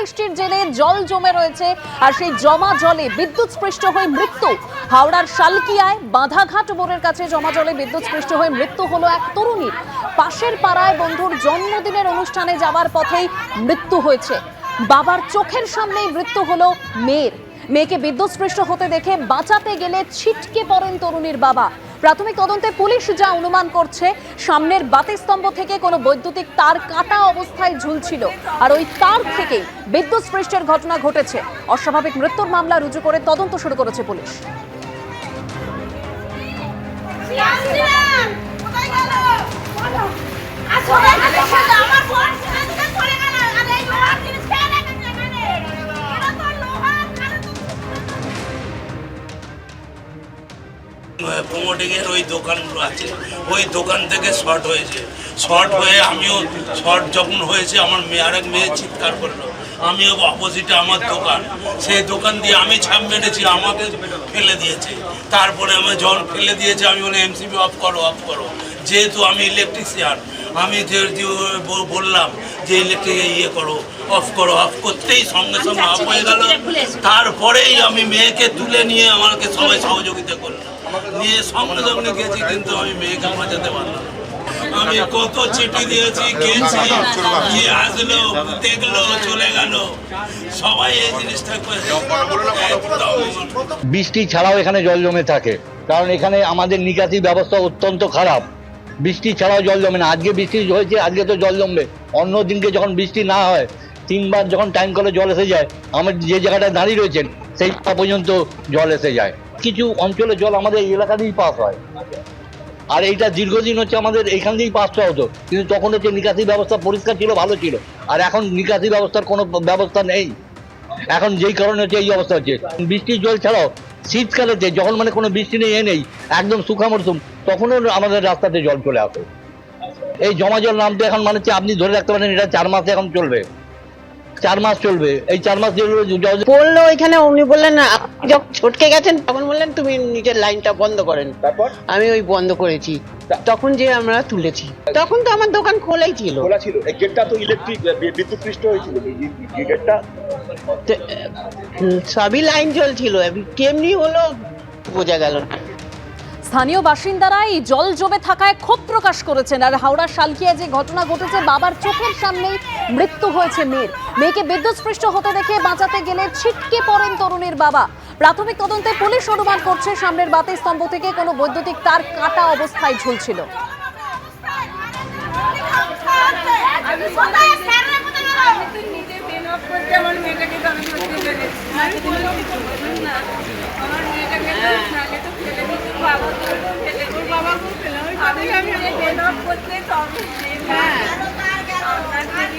বৃষ্টির জেরে জল জমে রয়েছে, আর সেই জমা জলে বিদ্যুৎ স্পৃষ্ট হয়ে মৃত্যু। হাওড়ার শালকিয়ায় বাঁধাঘাট মোড়ের কাছে জমা জলে বিদ্যুৎ স্পৃষ্ট হয়ে মৃত্যু হলো এক তরুণীর পাশের পাড়ায় বন্ধুর জন্মদিনের অনুষ্ঠানে যাওয়ার পথেই মৃত্যু হয়েছে। বাবার চোখের সামনেই মৃত্যু হলো মেয়ের। মেয়েকে বিদ্যুৎস্পৃষ্ট হতে দেখে বাঁচাতে গেলে ছিটকে পড়েন তরুণীর বাবা। প্রাথমিক তদন্তে পুলিশ যা অনুমান করছে, সামনের বাতিস্তম্ভ থেকে কোনো বৈদ্যুতিক তার কাটা অবস্থায় ঝুলছিল। আর ওই তার থেকেই বিদ্যুৎ স্পৃষ্টের ঘটনা ঘটেছে। অস্বাভাবিক মৃত্যুর মামলা রুজু করে তদন্ত শুরু করেছে পুলিশ। প্রমোটিংয়ের ওই দোকানগুলো আছে। ওই দোকান থেকে শর্ট হয়েছে। শর্ট হয়ে আমিও শর্ট যখন হয়েছে আমার মেয়ে আরেক মেয়ে চিৎকার করল। আমিও অপোজিটে আমার দোকান। সেই দোকান দিয়ে আমি ছাপ মেরেছি আমাকে ফেলে দিয়েছে। তারপরে আমি যখন ফেলে দিয়েছে আমি বলে এমসিবি অফ করো অফ করো। যেহেতু আমি ইলেকট্রিশিয়ান আমি বললাম যে ইলেকট্রিক ইয়ে করো অফ করো অফ করতেই সঙ্গে সঙ্গে অফ হয়ে গেল। তারপরেই আমি মেয়েকে তুলে নিয়ে আমাকে সবাই সহযোগিতা করল। নিয়ে গেছি কিন্তু আমি মেয়েকে বাঁচাতে পারলাম আমি কত চিঠি দিয়েছি, গেছি আসলো, দেখল, চলে গেল। সবাই এই জিনিসটা বৃষ্টি ছাড়াও এখানে জল জমে থাকে, কারণ এখানে আমাদের নিকাশি ব্যবস্থা অত্যন্ত খারাপ। বৃষ্টি ছাড়াও জল জমে না। আজকে বৃষ্টি হয়েছে, আজকে তো জল জমবে। অন্য দিনকে যখন বৃষ্টি না হয়, তিনবার যখন টাইম কলে জল এসে যায় আমার যে জায়গাটায় দাঁড়িয়ে রয়েছেন, সেই পর্যন্ত জল এসে যায়। কিছু অঞ্চলে জল আমাদের এলাকা দিয়েই পাস হয়। আর এইটা দীর্ঘদিন হচ্ছে আমাদের এইখান দিয়েই পাসটা হতো। কিন্তু তখন হচ্ছে নিকাশি ব্যবস্থা পরিষ্কার ছিল, ভালো ছিল। আর এখন নিকাশি ব্যবস্থার কোনো ব্যবস্থা নেই। এখন যেই কারণে হচ্ছে এই অবস্থা হচ্ছে। বৃষ্টির জল ছাড়াও শীতকালেতে যখন মানে কোনো বৃষ্টি নেই, এ নেই, একদম শুকা মরশুম তখনও আমাদের রাস্তাতে জল চলে আসে। এই জমা জল নামতে এখন মানে আপনি ধরে রাখতে পারেন এটা চার মাসে এখন চলবে। চার মাস চলবে। এই চার মাস বলল ওইখানে উনি বললেন না আপনি যখন ছটকে গেছেন তখন বললেন তুমি নিজের লাইনটা বন্ধ করেন। তারপর? আমি ওই বন্ধ করেছি। তখন যে আমরা তুলেছি। তখন তো আমার দোকান খোলাই ছিল। খোলা ছিল। এই গেটটা তো ইলেকট্রিক বিদ্যুৎ পৃষ্ঠ হয়েছিল। এই গেটটা সবই লাইন জ্বলছিল এবার কেমনি হলো বোঝা গেল না। স্থানীয় বাসিন্দারা এই জল জমে থাকায় ক্ষোভ প্রকাশ করেছেন। আর হাওড়া শালকিয়া যে ঘটনা ঘটেছে, বাবার চোখের সামনেই মৃত্যু হয়েছে মেয়ের। মেয়েকে বিদ্যুৎস্পৃষ্ট হতে দেখে বাঁচাতে গেলে ছিটকে পড়েন তরুণীর বাবা। প্রাথমিক তদন্তে পুলিশ অনুমান করছে, সামনের বাতি স্তম্ভ থেকে কোনো বৈদ্যুতিক তার কাটা অবস্থায় ঝুলছিল। মেয়েটাকে ไม่ยอมทำเย็นนาะคุณขึ้นสองชิ้นค่ะ